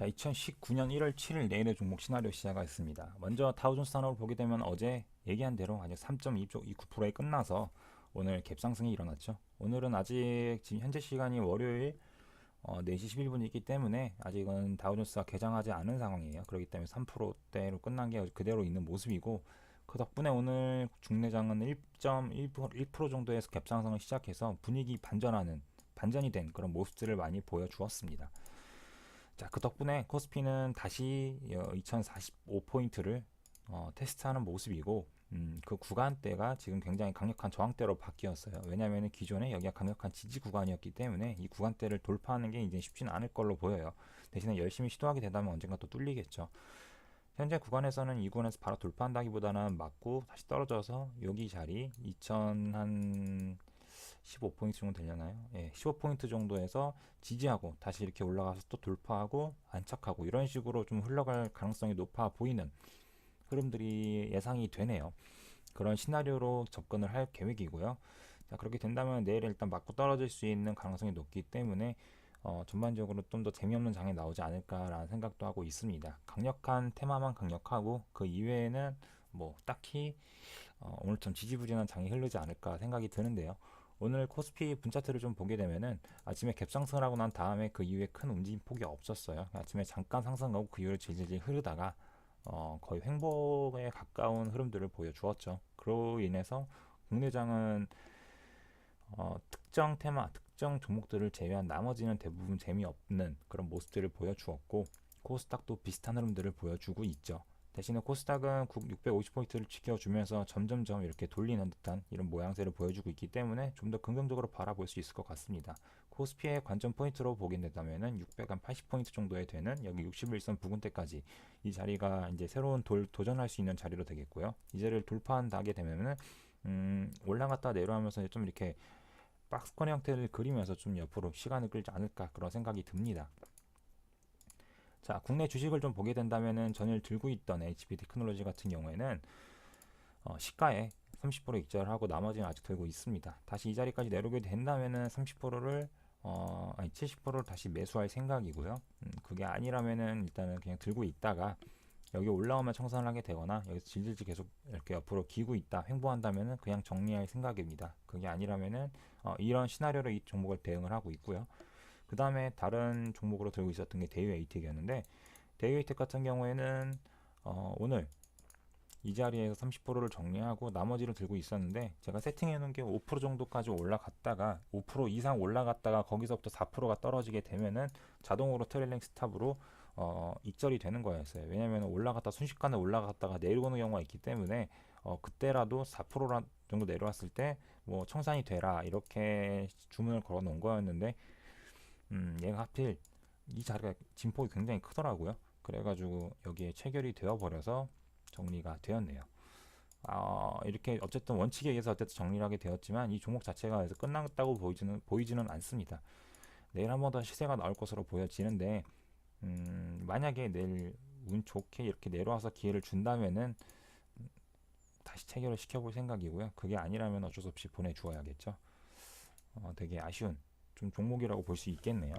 자, 2019년 1월 7일 내일의 종목 시나리오 시작하겠습니다. 먼저 다우존스 산업을 보게 되면 어제 얘기한 대로 아직 3.29%에 끝나서 오늘 갭상승이 일어났죠. 오늘은 아직 지금 현재 시간이 월요일 어, 4시 11분이기 때문에 아직은 다우존스가 개장하지 않은 상황이에요. 그렇기 때문에 3%대로 끝난 게 그대로 있는 모습이고 그 덕분에 오늘 중매장은 1.1% 1% 정도에서 갭상승을 시작해서 분위기 반전하는 반전이 된 그런 모습들을 많이 보여주었습니다. 자, 그 덕분에 코스피는 다시 2045포인트를 어, 테스트하는 모습이고 음, 그 구간대가 지금 굉장히 강력한 저항대로 바뀌었어요. 왜냐하면 기존에 여기가 강력한 지지 구간이었기 때문에 이 구간대를 돌파하는 게 이제 쉽지는 않을 걸로 보여요. 대신에 열심히 시도하게 되다면 언젠가 또 뚫리겠죠. 현재 구간에서는 이 구간에서 바로 돌파한다기보다는 맞고 다시 떨어져서 여기 자리 2000한 15포인트 정도 되려나요? 예, 15포인트 정도에서 지지하고 다시 이렇게 올라가서 또 돌파하고 안착하고 이런 식으로 좀 흘러갈 가능성이 높아 보이는 흐름들이 예상이 되네요. 그런 시나리오로 접근을 할 계획이고요. 자, 그렇게 된다면 내일 일단 맞고 떨어질 수 있는 가능성이 높기 때문에 어, 전반적으로 좀 더 재미없는 장이 나오지 않을까라는 생각도 하고 있습니다. 강력한 테마만 강력하고 그 이외에는 뭐 딱히 어, 오늘처럼 지지부진한 장이 흐르지 않을까 생각이 드는데요. 오늘 코스피 분차트를 좀 보게 되면은 아침에 갭상승을 하고 난 다음에 그 이후에 큰 움직임 폭이 없었어요. 아침에 잠깐 상승하고 그 이후에 질질질 흐르다가 어, 거의 횡보에 가까운 흐름들을 보여주었죠. 그로 인해서 국내장은 어, 특정 테마, 특정 종목들을 제외한 나머지는 대부분 재미없는 그런 모습들을 보여주었고 코스닥도 비슷한 흐름들을 보여주고 있죠. 대신에 코스닥은 650포인트를 지켜주면서 점점점 이렇게 돌리는 듯한 이런 모양새를 보여주고 있기 때문에 좀 더 긍정적으로 바라볼 수 있을 것 같습니다. 코스피의 관점 포인트로 보게 된다면은 680포인트 정도에 되는 여기 61선 부근대까지 이 자리가 이제 새로운 돌, 도전할 수 있는 자리로 되겠고요. 이 자리를 돌파한다게 되면은 음, 올라갔다 내려가면서 좀 이렇게 박스권 형태를 그리면서 좀 옆으로 시간을 끌지 않을까 그런 생각이 듭니다. 자, 국내 주식을 좀 보게 된다면은 전일 들고 있던 HP 테크놀로지 같은 경우에는 어, 시가에 30% 익절하고 나머지는 아직 들고 있습니다. 다시 이 자리까지 내려오게 된다면은 30%를 어, 아니 70%를 다시 매수할 생각이고요. 음, 그게 아니라면은 일단은 그냥 들고 있다가 여기 올라오면 청산을 하게 되거나 여기서 질질질 계속 이렇게 옆으로 기고 있다 횡보한다면은 그냥 정리할 생각입니다. 그게 아니라면은 어, 이런 시나리오로 이 종목을 대응을 하고 있고요. 그 다음에 다른 종목으로 들고 있었던 게 대유 에이텍이었는데 대유 에이텍 같은 경우에는 어, 오늘 이 자리에서 30%를 정리하고 나머지를 들고 있었는데 제가 세팅해 놓은 게 5% 정도까지 올라갔다가 5% 이상 올라갔다가 거기서부터 4%가 떨어지게 되면은 자동으로 트레일링 스탑으로 어, 익절이 되는 거였어요. 왜냐하면 올라갔다 순식간에 올라갔다가 내려오는 경우가 있기 때문에 어, 그때라도 4% 정도 내려왔을 때 뭐 청산이 되라 이렇게 주문을 걸어 놓은 거였는데 음, 얘가 하필 이 자리가 진폭이 굉장히 크더라고요. 그래가지고 여기에 체결이 되어버려서 정리가 되었네요. 아, 이렇게 어쨌든 원칙에 의해서 어쨌든 정리를 하게 되었지만 이 종목 자체가 그래서 끝났다고 보이지는, 보이지는 않습니다. 내일 한 번 더 시세가 나올 것으로 보여지는데 음, 만약에 내일 운 좋게 이렇게 내려와서 기회를 준다면은 다시 체결을 시켜볼 생각이고요. 그게 아니라면 어쩔 수 없이 보내주어야겠죠. 어, 되게 아쉬운 좀 종목이라고 볼 수 있겠네요.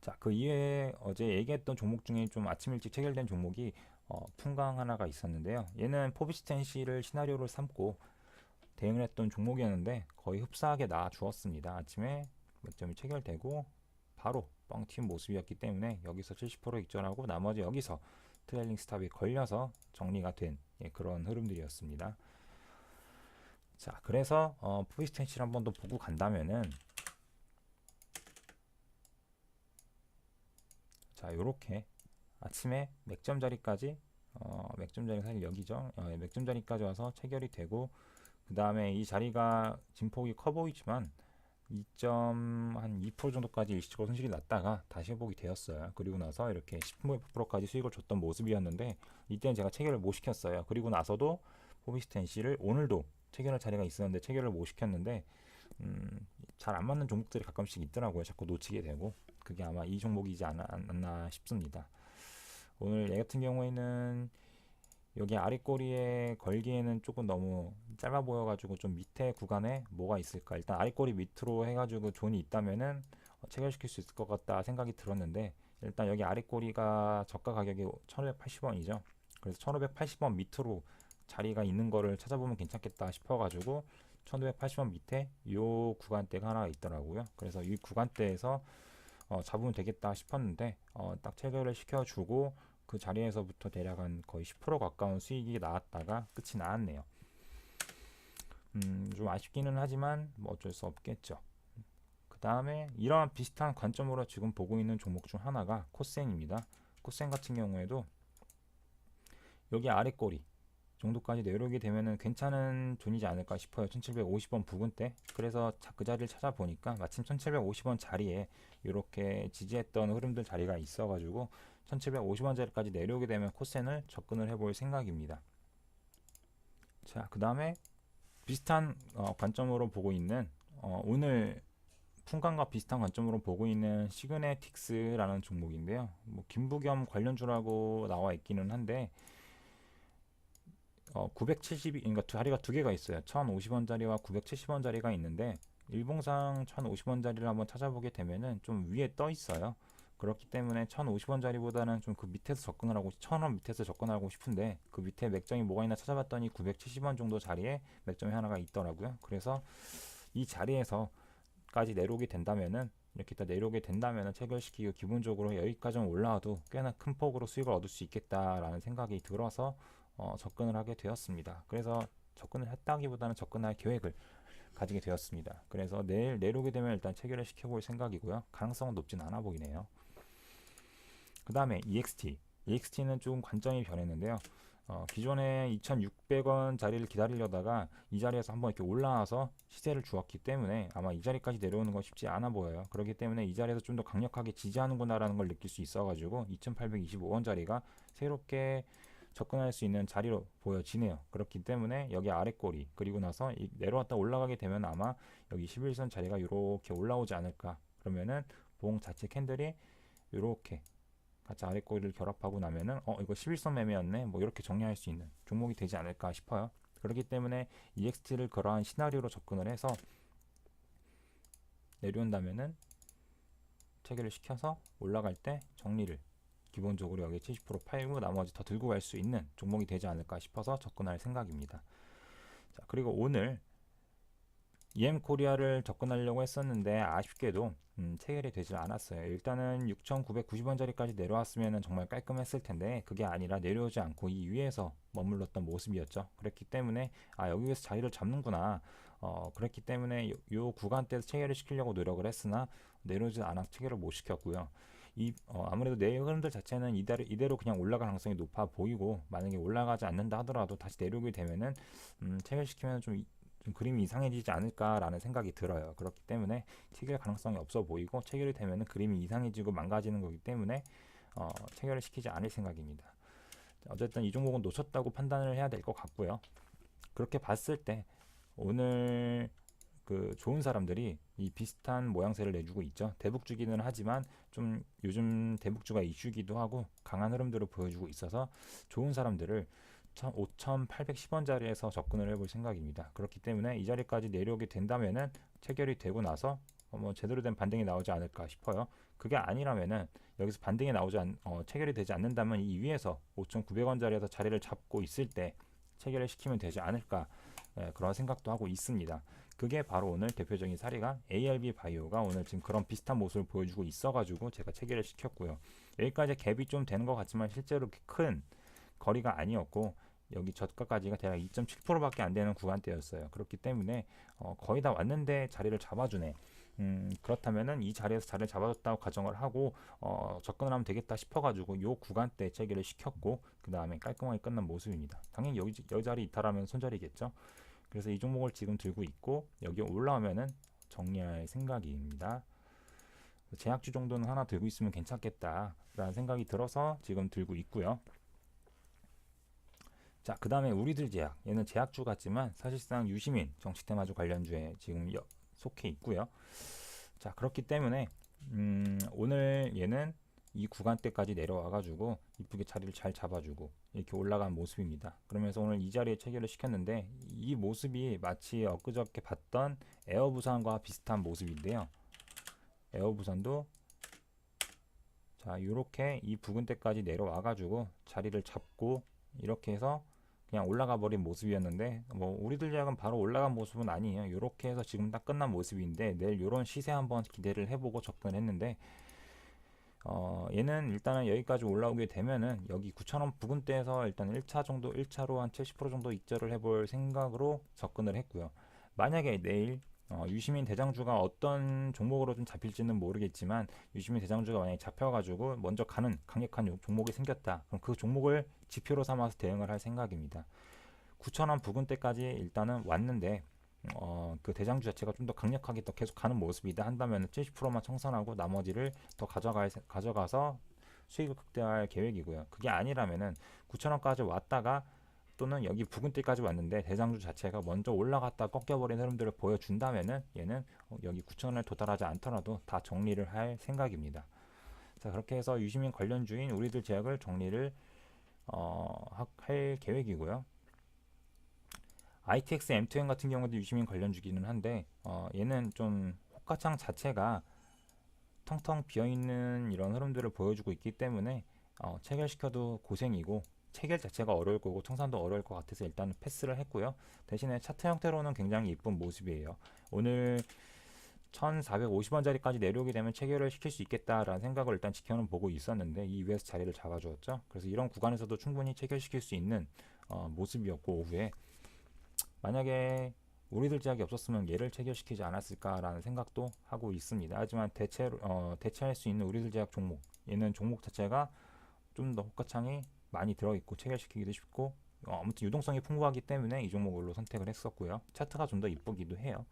자, 그 이외에 어제 얘기했던 종목 중에 좀 아침 일찍 체결된 종목이 어, 풍강 하나가 있었는데요. 얘는 포비스텐시를 시나리오를 삼고 대응을 했던 종목이었는데 거의 흡사하게 나와 주었습니다. 아침에 몇 점이 체결되고 바로 뻥 튀은 모습이었기 때문에 여기서 70% 익절하고 나머지 여기서 트레일링 스탑이 걸려서 정리가 된 예, 그런 흐름들이었습니다. 자, 그래서 어, 포비스텐시를 한 번 더 보고 간다면은 자, 요렇게 아침에 맥점 자리까지 어, 맥점 자리 사실 여기죠. 어, 맥점 자리까지 와서 체결이 되고 그 다음에 이 자리가 진폭이 커 보이지만 2.2% 정도까지 일시적으로 손실이 났다가 다시 회복이 되었어요. 그리고 나서 이렇게 10%까지 수익을 줬던 모습이었는데 이때는 제가 체결을 못 시켰어요. 그리고 나서도 포비스텐시를 오늘도 체결할 자리가 있었는데 체결을 못 시켰는데 음, 잘 안 맞는 종목들이 가끔씩 있더라고요. 자꾸 놓치게 되고 그게 아마 이 종목이지 않았나 싶습니다. 오늘 얘 같은 경우에는 여기 아랫꼬리에 걸기에는 조금 너무 짧아 보여가지고 좀 밑에 구간에 뭐가 있을까 일단 아랫꼬리 밑으로 해가지고 존이 있다면은 체결시킬 수 있을 것 같다 생각이 들었는데 일단 여기 아래 꼬리가 저가 가격이 1580원이죠. 그래서 1580원 밑으로 자리가 있는 거를 찾아보면 괜찮겠다 싶어가지고 1580원 밑에 요 구간대가 하나 있더라고요. 그래서 이 구간대에서 어, 잡으면 되겠다 싶었는데 어, 딱 체결을 시켜주고 그 자리에서부터 대략 한 거의 10% 가까운 수익이 나왔다가 끝이 나왔네요. 음, 좀 아쉽기는 하지만 뭐 어쩔 수 없겠죠. 그 다음에 이러한 비슷한 관점으로 지금 보고 있는 종목 중 하나가 코센입니다. 코센 같은 경우에도 여기 아래 꼬리 정도까지 내려오게 되면은 괜찮은 존이지 않을까 싶어요. 1750원 부근대. 그래서 자- 그 자리를 찾아보니까 마침 1750원 자리에 이렇게 지지했던 흐름들 자리가 있어가지고 1750원 자리까지 내려오게 되면 코센을 접근을 해볼 생각입니다. 자, 그 다음에 비슷한 어, 관점으로 보고 있는 어, 오늘 풍간과 비슷한 관점으로 보고 있는 시그네틱스라는 종목인데요. 뭐 김부겸 관련주라고 나와 있기는 한데 어, 972, 그러니까 두 자리가 두 개가 있어요. 1,050원짜리와 970원짜리가 있는데 일봉상 1,050원짜리를 한번 찾아보게 되면은 좀 위에 떠 있어요. 그렇기 때문에 1,050원짜리보다는 좀 그 밑에서 접근을 하고 1,000원 밑에서 접근하고 싶은데 그 밑에 맥점이 뭐가 있나 찾아봤더니 970원 정도 자리에 맥점이 하나가 있더라고요. 그래서 이 자리에서까지 내려오게 된다면은 이렇게 딱 내려오게 된다면은 체결시키고 기본적으로 여기까지 올라와도 꽤나 큰 폭으로 수익을 얻을 수 있겠다라는 생각이 들어서 어, 접근을 하게 되었습니다. 그래서 접근을 했다기보다는 접근할 계획을 가지게 되었습니다. 그래서 내일 내려오게 되면 일단 체결을 시켜볼 생각이고요. 가능성은 높진 않아 보이네요. 그 다음에 EXT. EXT는 좀 관점이 변했는데요. 어, 기존에 2,600원 자리를 기다리려다가 이 자리에서 한번 이렇게 올라와서 시세를 주었기 때문에 아마 이 자리까지 내려오는 건 쉽지 않아 보여요. 그렇기 때문에 이 자리에서 좀 더 강력하게 지지하는구나라는 걸 느낄 수 있어가지고 2,825원 자리가 새롭게 접근할 수 있는 자리로 보여지네요. 그렇기 때문에 여기 아래 꼬리 그리고 나서 이 내려왔다 올라가게 되면 아마 여기 11선 자리가 이렇게 올라오지 않을까. 그러면은 봉 자체 캔들이 이렇게 같이 아래 꼬리를 결합하고 나면은 어 이거 11선 매매였네. 뭐 이렇게 정리할 수 있는 종목이 되지 않을까 싶어요. 그렇기 때문에 EXT를 그러한 시나리오로 접근을 해서 내려온다면은 체결을 시켜서 올라갈 때 정리를 기본적으로 여기 70% 팔고 나머지 더 들고 갈 수 있는 종목이 되지 않을까 싶어서 접근할 생각입니다. 자, 그리고 오늘 EM 코리아를 접근하려고 했었는데 아쉽게도 음, 체결이 되질 않았어요. 일단은 6,990원짜리까지 내려왔으면 정말 깔끔했을 텐데 그게 아니라 내려오지 않고 이 위에서 머물렀던 모습이었죠. 그랬기 때문에 아 여기에서 자리를 잡는구나. 어, 그랬기 때문에 요, 요 구간대에서 체결을 시키려고 노력을 했으나 내려오지 않아 체결을 못 시켰고요. 이 어, 아무래도 내 흐름들 자체는 이대로, 이대로 그냥 올라갈 가능성이 높아 보이고 만약에 올라가지 않는다 하더라도 다시 내려오게 되면은 음, 체결시키면 좀, 이- 좀 그림이 이상해지지 않을까라는 생각이 들어요. 그렇기 때문에 체결 가능성이 없어 보이고 체결이 되면은 그림이 이상해지고 망가지는 거기 때문에 어, 체결을 시키지 않을 생각입니다. 자, 어쨌든 이 종목은 놓쳤다고 판단을 해야 될 것 같고요. 그렇게 봤을 때 오늘 그 좋은 사람들이 이 비슷한 모양새를 내주고 있죠. 대북주기는 하지만 좀 요즘 대북주가 이슈기도 하고 강한 흐름들을 보여주고 있어서 좋은 사람들을 5,810원짜리에서 접근을 해볼 생각입니다. 그렇기 때문에 이 자리까지 내려오게 된다면은 체결이 되고 나서 어, 뭐 제대로 된 반등이 나오지 않을까 싶어요. 그게 아니라면은 여기서 반등이 나오지 않, 어, 체결이 되지 않는다면 이 위에서 5,900원짜리에서 자리를 잡고 있을 때 체결을 시키면 되지 않을까 예, 그런 생각도 하고 있습니다. 그게 바로 오늘 대표적인 사례가 ARB 바이오가 오늘 지금 그런 비슷한 모습을 보여주고 있어가지고 제가 체결을 시켰고요. 여기까지 갭이 좀 되는 것 같지만 실제로 큰 거리가 아니었고 여기 저가까지가 대략 2.7%밖에 안 되는 구간대였어요. 그렇기 때문에 어, 거의 다 왔는데 자리를 잡아주네. 음, 그렇다면은 이 자리에서 자리를 잡아줬다고 가정을 하고 어, 접근을 하면 되겠다 싶어가지고 요 구간대 체결을 시켰고 그 다음에 깔끔하게 끝난 모습입니다. 당연히 여기 여기 자리 이탈하면 손절이겠죠. 그래서 이 종목을 지금 들고 있고 여기 올라오면은 정리할 생각입니다. 제약주 정도는 하나 들고 있으면 괜찮겠다라는 생각이 들어서 지금 들고 있고요. 자, 그 다음에 우리들 제약. 얘는 제약주 같지만 사실상 유시민 정치 테마주 관련주에 지금 여- 속해 있고요. 자, 그렇기 때문에 음, 오늘 얘는 이 구간대까지 내려와가지고 이쁘게 자리를 잘 잡아주고 이렇게 올라간 모습입니다. 그러면서 오늘 이 자리에 체결을 시켰는데 이 모습이 마치 엊그저께 봤던 에어부산과 비슷한 모습인데요. 에어부산도 자 자, 이렇게 이 부근대까지 내려와 가지고 자리를 잡고 이렇게 해서 그냥 올라가 버린 모습이었는데 뭐 우리들 제약은 바로 올라간 모습은 아니에요. 이렇게 해서 지금 딱 끝난 모습인데 내일 이런 시세 한번 기대를 해보고 접근했는데 어, 얘는 일단은 여기까지 올라오게 되면은 여기 9,000원 부근대에서 일단 1차 정도 1차로 한 70% 정도 익절을 해볼 생각으로 접근을 했고요. 만약에 내일 어, 유시민 대장주가 어떤 종목으로 좀 잡힐지는 모르겠지만 유시민 대장주가 만약에 잡혀가지고 먼저 가는 강력한 요- 종목이 생겼다. 그럼 그 종목을 지표로 삼아서 대응을 할 생각입니다. 9,000원 부근대까지 일단은 왔는데 어, 그 대장주 자체가 좀 더 강력하게 더 계속 가는 모습이다 한다면 70%만 청산하고 나머지를 더 가져갈, 세- 가져가서 수익을 극대화할 계획이고요. 그게 아니라면은 9,000원까지 왔다가 또는 여기 부근대까지 왔는데 대장주 자체가 먼저 올라갔다 꺾여버린 흐름들을 보여준다면은 얘는 어, 여기 9,000원에 도달하지 않더라도 다 정리를 할 생각입니다. 자 그렇게 해서 유시민 관련 주인 우리들 제약을 정리를 어, 하- 할 계획이고요. ITX M2M 같은 경우도 유시민 관련주기는 한데 어, 얘는 좀 호가창 자체가 텅텅 비어있는 이런 흐름들을 보여주고 있기 때문에 어, 체결시켜도 고생이고 체결 자체가 어려울 거고 청산도 어려울 것 같아서 일단 패스를 했고요. 대신에 차트 형태로는 굉장히 이쁜 모습이에요. 오늘 1450원짜리까지 내려오게 되면 체결을 시킬 수 있겠다라는 생각을 일단 지켜는 보고 있었는데 이 위에서 자리를 잡아주었죠. 그래서 이런 구간에서도 충분히 체결시킬 수 있는 어, 모습이었고 오후에 만약에 우리들 제약이 없었으면 얘를 체결시키지 않았을까라는 생각도 하고 있습니다. 하지만 대체 어, 대체할 수 있는 우리들 제약 종목 얘는 종목 자체가 좀 더 호가창이 많이 들어있고 체결시키기도 쉽고 어, 아무튼 유동성이 풍부하기 때문에 이 종목으로 선택을 했었고요. 차트가 좀 더 이쁘기도 해요.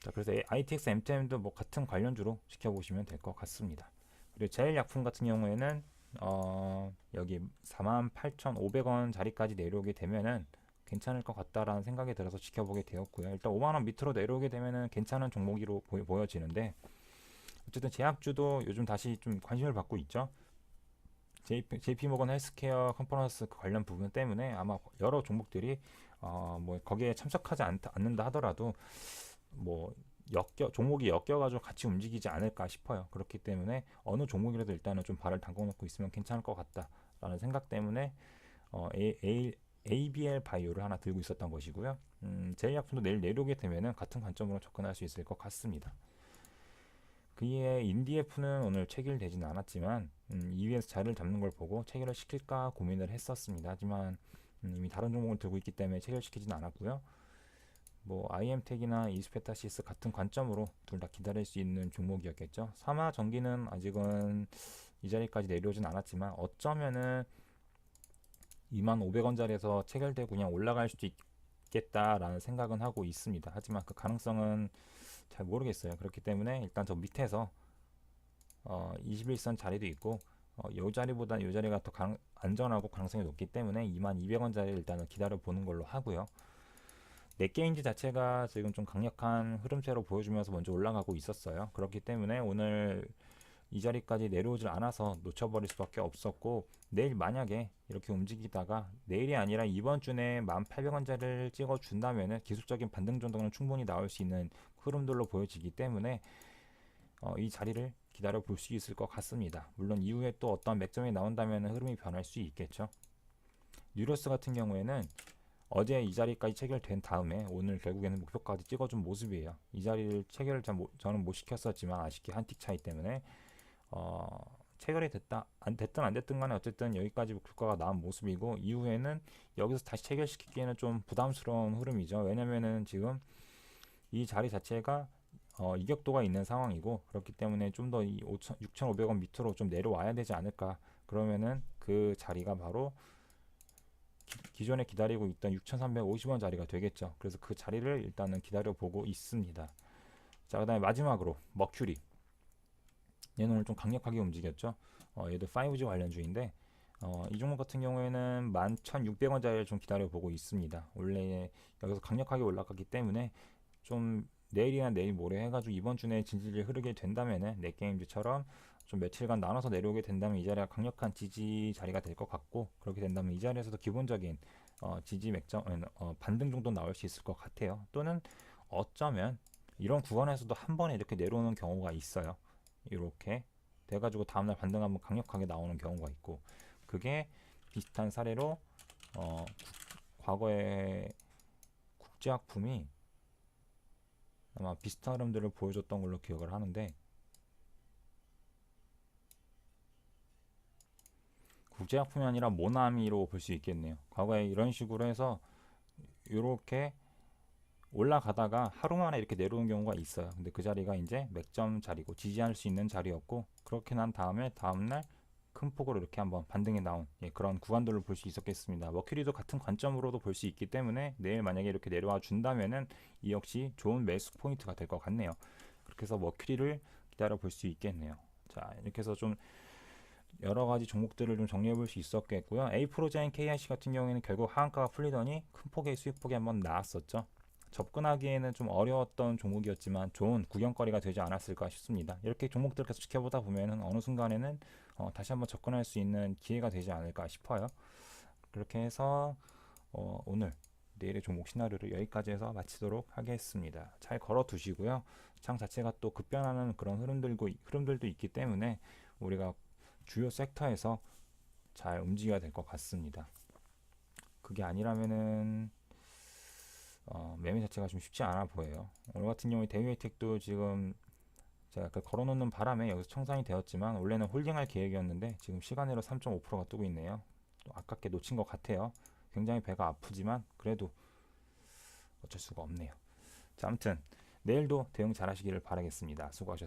자, 그래서 ITX M2M도 뭐 같은 관련주로 지켜보시면 될 것 같습니다. 그리고 제일약품 같은 경우에는 어, 여기 48,500원 자리까지 내려오게 되면은 괜찮을 것 같다라는 생각이 들어서 지켜보게 되었고요. 일단 5만 원 밑으로 내려오게 되면은 괜찮은 종목으로 보여, 보여 지는데 어쨌든 제약주도 요즘 다시 좀 관심을 받고 있죠. JP, JP모건 헬스케어 컨퍼런스 그 관련 부분 때문에 아마 여러 종목들이 어, 뭐 거기에 참석하지 않, 않는다 하더라도 뭐 엮여 종목이 엮여가지고 같이 움직이지 않을까 싶어요. 그렇기 때문에 어느 종목이라도 일단은 좀 발을 담궈 놓고 있으면 괜찮을 것 같다라는 생각 때문에 어, A, A, ABL 바이오를 하나 들고 있었던 것이고요. 음, 제약품도 내일 내려오게 되면은 같은 관점으로 접근할 수 있을 것 같습니다. 그의 인디에프는 오늘 체결되지는 않았지만 음, 2위에서 자리를 잡는 걸 보고 체결을 시킬까 고민을 했었습니다. 하지만 음, 이미 다른 종목을 들고 있기 때문에 체결시키지는 않았고요. 뭐 IM텍이나 이스페타시스 같은 관점으로 둘 다 기다릴 수 있는 종목이었겠죠. 사마 전기는 아직은 이 자리까지 내려오진 않았지만 어쩌면은 25,500원짜리에서 체결되고 그냥 올라갈 수도 있겠다라는 생각은 하고 있습니다. 하지만 그 가능성은 잘 모르겠어요. 그렇기 때문에 일단 저 밑에서 어, 21선 자리도 있고 어, 요 자리보다 요 자리가 더 가능, 안전하고 가능성이 높기 때문에 22,200원짜리 일단은 기다려 보는 걸로 하고요. 넷게임즈 자체가 지금 좀 강력한 흐름세로 보여주면서 먼저 올라가고 있었어요. 그렇기 때문에 오늘 이 자리까지 내려오질 않아서 놓쳐버릴 수밖에 없었고 내일 만약에 이렇게 움직이다가 내일이 아니라 이번 주 내에 1800원짜리를 찍어 준다면은 기술적인 반등 정도는 충분히 나올 수 있는 흐름들로 보여지기 때문에 어, 이 자리를 기다려 볼 수 있을 것 같습니다. 물론 이후에 또 어떤 맥점이 나온다면 흐름이 변할 수 있겠죠. 뉴로스 같은 경우에는 어제 이 자리까지 체결된 다음에 오늘 결국에는 목표까지 찍어준 모습이에요. 이 자리를 체결을 잘 못- 저는 못 시켰었지만 아쉽게 한 틱 차이 때문에 어, 체결이 됐다 안 됐든 안 됐든 간에 어쨌든 여기까지 목표가가 나온 모습이고 이후에는 여기서 다시 체결시키기에는 좀 부담스러운 흐름이죠. 왜냐면은 지금 이 자리 자체가 어, 이격도가 있는 상황이고 그렇기 때문에 좀 더 이 6,500원 밑으로 좀 내려와야 되지 않을까 그러면은 그 자리가 바로 기, 존에 기다리고 있던 6,350원 자리가 되겠죠. 그래서 그 자리를 일단은 기다려 보고 있습니다. 자, 그다음에 마지막으로 머큐리. 얘는 오늘 좀 강력하게 움직였죠. 어, 얘도 5G 관련주인데 어, 이 종목 같은 경우에는 11,600원짜리를 좀 기다려 보고 있습니다. 원래 여기서 강력하게 올라갔기 때문에 좀 내일이나 내일 모레 해가지고 이번 주 내에 진지를 흐르게 된다면은 넷게임즈처럼 좀 며칠간 나눠서 내려오게 된다면 이 자리가 강력한 지지 자리가 될 것 같고 그렇게 된다면 이 자리에서도 기본적인 어, 지지 맥점 어, 반등 정도 나올 수 있을 것 같아요. 또는 어쩌면 이런 구간에서도 한 번에 이렇게 내려오는 경우가 있어요. 이렇게 돼가지고 다음날 반등 한번 강력하게 나오는 경우가 있고 그게 비슷한 사례로 어, 국- 과거에 국제학품이 아마 비슷한 흐름들을 보여줬던 걸로 기억을 하는데 국제학품이 아니라 모나미로 볼 수 있겠네요. 과거에 이런 식으로 해서 이렇게 올라가다가 하루 만에 이렇게 내려오는 경우가 있어요. 근데 그 자리가 이제 맥점 자리고 지지할 수 있는 자리였고 그렇게 난 다음에 다음날 큰 폭으로 이렇게 한번 반등이 나온 예, 그런 구간들을 볼수 있었겠습니다. 머큐리도 같은 관점으로도 볼 수 있기 때문에 내일 만약에 이렇게 내려와 준다면은 이 역시 좋은 매수 포인트가 될 것 같네요. 그렇게 해서 머큐리를 기다려 볼 수 있겠네요. 자 이렇게 해서 좀 여러 가지 종목들을 좀 정리해 볼 수 있었겠고요. 에이프로자인 KIC 같은 경우에는 결국 하한가가 풀리더니 큰 폭의 수익폭이 한번 나왔었죠. 접근하기에는 좀 어려웠던 종목이었지만 좋은 구경거리가 되지 않았을까 싶습니다. 이렇게 종목들 계속 지켜보다 보면은 어느 순간에는 어, 다시 한번 접근할 수 있는 기회가 되지 않을까 싶어요. 그렇게 해서 어, 오늘 내일의 종목 시나리오를 여기까지 해서 마치도록 하겠습니다. 잘 걸어 두시고요. 장 자체가 또 급변하는 그런 흐름들고 흐름들도 있기 때문에 우리가 주요 섹터에서 잘 움직여야 될 것 같습니다. 그게 아니라면은 어, 매매 자체가 좀 쉽지 않아 보여요. 오늘 같은 경우에 대유 혜택도 지금 제가 그 걸어놓는 바람에 여기서 청산이 되었지만 원래는 홀딩할 계획이었는데 지금 시간으로 3.5%가 뜨고 있네요. 또 아깝게 놓친 것 같아요. 굉장히 배가 아프지만 그래도 어쩔 수가 없네요. 자, 아무튼 내일도 대응 잘 하시기를 바라겠습니다. 수고하셨습니다.